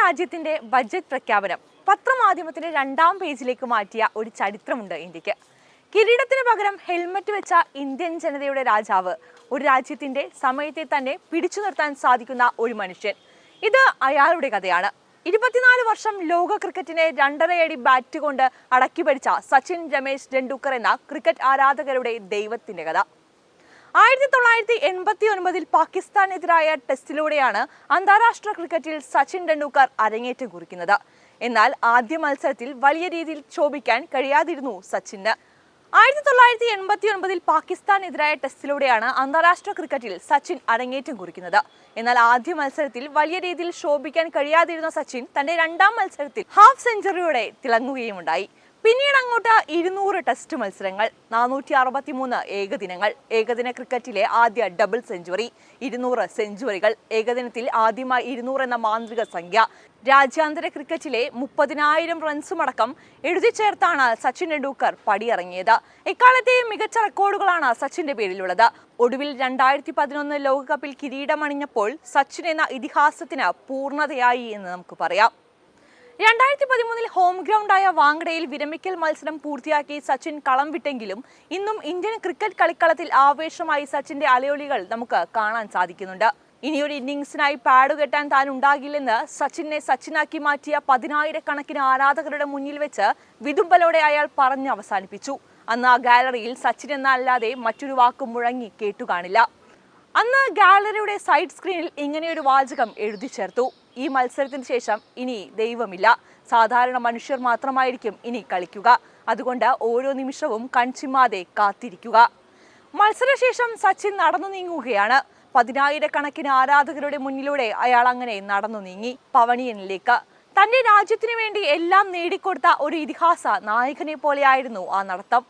രാജ്യത്തിന്റെ ബജറ്റ് പ്രഖ്യാപനം പത്രമാധ്യമത്തിന്റെ രണ്ടാം പേജിലേക്ക് മാറ്റിയ ഒരു ചരിത്രമുണ്ട് ഇന്ത്യയ്ക്ക്. കിരീടത്തിന് പകരം ഹെൽമറ്റ് വെച്ച ഇന്ത്യൻ ജനതയുടെ രാജാവ് ഒരു രാജ്യത്തിന്റെ സമയത്തെ തന്നെ പിടിച്ചു നിർത്താൻ സാധിക്കുന്ന ഒരു മനുഷ്യൻ. ഇത് അയാളുടെ കഥയാണ്. ഇരുപത്തിനാല് വർഷം ലോക ക്രിക്കറ്റിനെ രണ്ടരയടി ബാറ്റ് കൊണ്ട് അടക്കി പഠിച്ച സച്ചിൻ രമേശ് ടെണ്ടുൽക്കർ എന്ന ക്രിക്കറ്റ് ആരാധകരുടെ ദൈവത്തിന്റെ കഥ. ആയിരത്തി തൊള്ളായിരത്തി എൺപത്തി ഒൻപതിൽ പാകിസ്ഥാനെതിരായ ടെസ്റ്റിലൂടെയാണ് അന്താരാഷ്ട്ര ക്രിക്കറ്റിൽ സച്ചിൻ ടെണ്ടുൽക്കർ അരങ്ങേറ്റം കുറിക്കുന്നത്. എന്നാൽ ആദ്യ മത്സരത്തിൽ വലിയ രീതിയിൽ ക്ഷോഭിക്കാൻ കഴിയാതിരുന്നു സച്ചിന്. ആയിരത്തി തൊള്ളായിരത്തി എൺപത്തി ഒൻപതിൽ പാകിസ്ഥാനെതിരായ ടെസ്റ്റിലൂടെയാണ് അന്താരാഷ്ട്ര ക്രിക്കറ്റിൽ സച്ചിൻ അരങ്ങേറ്റം കുറിക്കുന്നത്. എന്നാൽ ആദ്യ മത്സരത്തിൽ വലിയ രീതിയിൽ ശോഭിക്കാൻ കഴിയാതിരുന്ന സച്ചിൻ തന്റെ രണ്ടാം മത്സരത്തിൽ ഹാഫ് സെഞ്ചുറിയോടെ തിളങ്ങുകയുമുണ്ടായി. പിന്നീട് അങ്ങോട്ട് ഇരുന്നൂറ് ടെസ്റ്റ് മത്സരങ്ങൾ നാനൂറ്റി അറുപത്തി മൂന്ന് ഏകദിനങ്ങൾ. ഏകദിന ക്രിക്കറ്റിലെ ആദ്യ ഡബിൾ സെഞ്ചുറി ഇരുന്നൂറ് സെഞ്ചുറികൾ. ഏകദിനത്തിൽ ആദ്യമായി ഇരുന്നൂറ് എന്ന മാന്ത്രിക സംഖ്യ. രാജ്യാന്തര ക്രിക്കറ്റിലെ മുപ്പതിനായിരം റൺസുമടക്കം എഴുതി ചേർത്താണ് സച്ചിൻ ടെണ്ടുൽക്കർ പടിയിറങ്ങിയത്. എക്കാലത്തെയും മികച്ച റെക്കോർഡുകളാണ് സച്ചിന്റെ പേരിലുള്ളത്. ഒടുവിൽ രണ്ടായിരത്തി പതിനൊന്ന് ലോകകപ്പിൽ കിരീടമണിഞ്ഞപ്പോൾ സച്ചിൻ എന്ന ഇതിഹാസത്തിന് പൂർണതയായി എന്ന് നമുക്ക് പറയാം. രണ്ടായിരത്തി പതിമൂന്നിൽ ഹോം ഗ്രൗണ്ടായ വാങ്കഡയിൽ വിരമിക്കൽ മത്സരം പൂർത്തിയാക്കി സച്ചിൻ കളം വിട്ടെങ്കിലും ഇന്നും ഇന്ത്യൻ ക്രിക്കറ്റ് കളിക്കളത്തിൽ ആവേശമായി സച്ചിന്റെ അലയൊലികൾ നമുക്ക് കാണാൻ സാധിക്കുന്നുണ്ട്. ഇനിയൊരു ഇന്നിംഗ്സിനായി പാഡ് കെട്ടാൻ താൻ ഉണ്ടാകില്ലെന്ന് സച്ചിനെ സച്ചിനാക്കി മാറ്റിയ പതിനായിരക്കണക്കിന് ആരാധകരുടെ മുന്നിൽ വെച്ച് വിതുമ്പലോടെ അയാൾ പറഞ്ഞ് അവസാനിപ്പിച്ചു. അന്ന് ആ ഗാലറിയിൽ സച്ചിൻ എന്നല്ലാതെ മറ്റൊരു വാക്കും മുഴങ്ങി കേട്ടു കാണില്ല അന്ന് ഗാലറിയുടെ സൈഡ് സ്ക്രീനിൽ ഇങ്ങനെയൊരു വാചകം എഴുതി ചേർത്തു. ഈ മത്സരത്തിന് ശേഷം ഇനി ദൈവമില്ല. സാധാരണ മനുഷ്യർ മാത്രമായിരിക്കും ഇനി കളിക്കുക. അതുകൊണ്ട് ഓരോ നിമിഷവും കൺചിമ്മാതെ കാത്തിരിക്കുക. മത്സരശേഷം സച്ചിൻ നടന്നു നീങ്ങുകയാണ്. പതിനായിരക്കണക്കിന് ആരാധകരുടെ മുന്നിലൂടെ അയാൾ അങ്ങനെ നടന്നു നീങ്ങി പവണിയനിലേക്ക് തന്റെ രാജ്യത്തിനു വേണ്ടി എല്ലാം നേടിക്കൊടുത്ത ഒരു ഇതിഹാസ നായകനെ പോലെയായിരുന്നു ആ നടത്തം.